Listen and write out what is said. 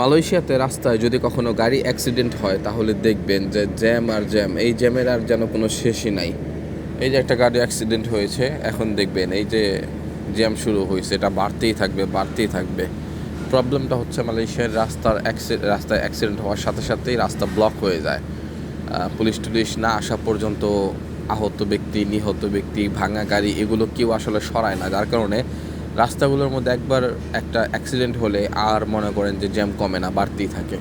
মালয়েশিয়াতে রাস্তায় যদি কখনো গাড়ি অ্যাক্সিডেন্ট হয়, তাহলে দেখবেন যে জ্যাম আর জ্যাম, এই জ্যামের আর যেন কোনো শেষই নাই। এই যে একটা গাড়ি অ্যাক্সিডেন্ট হয়েছে, এখন দেখবেন এই যে জ্যাম শুরু হয়েছে, এটা বাড়তেই থাকবে বাড়তেই থাকবে। প্রবলেমটা হচ্ছে মালয়েশিয়ার রাস্তার রাস্তায় অ্যাক্সিডেন্ট হওয়ার সাথে সাথেই রাস্তা ব্লক হয়ে যায়। পুলিশ টুলিশ না আসা পর্যন্ত আহত ব্যক্তি, নিহত ব্যক্তি, ভাঙা গাড়ি, এগুলো কেউ আসলে সরায় না। যার কারণে রাস্তাগুলোর মধ্যে একবার একটা অ্যাক্সিডেন্ট হলে আর মনে করেন যে জ্যাম কমে না, বাড়তেই থাকে।